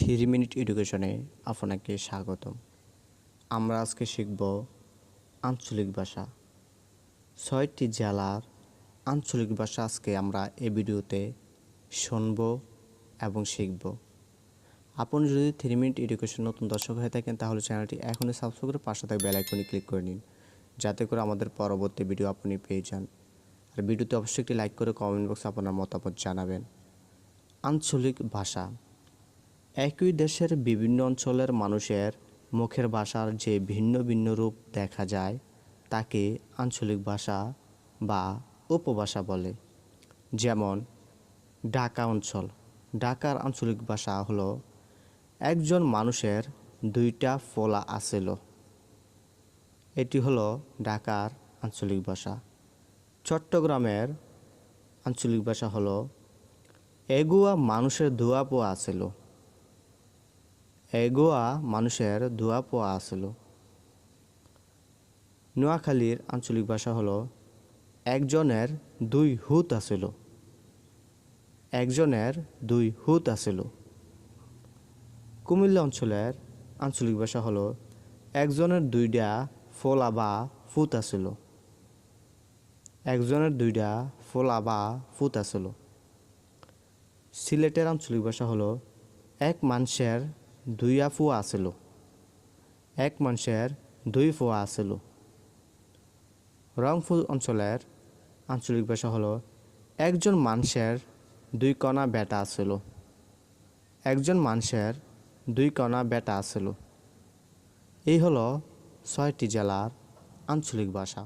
Three minute এডুকেশনে আপনাকে স্বাগতম। আমরা আজকে শিখব আঞ্চলিক ভাষা। ছয়টি জেলার আঞ্চলিক ভাষা আজকে আমরা এই ভিডিওতে শুনব এবং শিখব। আপনি যদি থ্রি মিনিট এডুকেশন নতুন দর্শক হয়ে থাকেন, তাহলে চ্যানেলটি এখনই সাবস্ক্রাইব করে পাশে থাকা বেল আইকনে ক্লিক করে নিন, যাতে করে আমাদের পরবর্তী ভিডিও আপনি পেয়ে যান। আর ভিডিওতে অবশ্যই একটি লাইক করে কমেন্ট বক্সে আপনার মতামত জানাবেন। আঞ্চলিক ভাষা। একই দেশের বিভিন্ন অঞ্চলের মানুষের মুখের ভাষার যে ভিন্ন ভিন্ন রূপ দেখা যায়, তাকে আঞ্চলিক ভাষা বা উপভাষা বলে। যেমন, ঢাকা অঞ্চল। ঢাকার আঞ্চলিক ভাষা হলো, একজন মানুষের দুইটা ফোলা আছিল। এটি হলো ঢাকার আঞ্চলিক ভাষা। চট্টগ্রামের আঞ্চলিক ভাষা হলো, এগুয়া মানুষের ধোয়া পোয়া আছিল। এগুয়া মানুষের ধোয়া পোয়া আছিল নোয়াখালীর আঞ্চলিক ভাষা হলো, একজনের দুই হুত আছিল একজনের দুই হুত আছিল কুমিল্লা অঞ্চলের আঞ্চলিক ভাষা হলো, একজনের দুইটা ফোলা বা ফুত আছিল একজনের দুইটা ফোলা বা ফুত আছিল সিলেটের আঞ্চলিক ভাষা হলো, এক মানুষের দুই ফুয়া আছিল এক মানুষের দুই ফুয়া আছিল রংপুর অঞ্চলের আঞ্চলিক ভাষা হলো, একজন মানুষের দুই কণা বেটা আছিল একজন মানুষের দুই কণা বেটা আছিল এই হলো ছয়টি জেলার আঞ্চলিক ভাষা।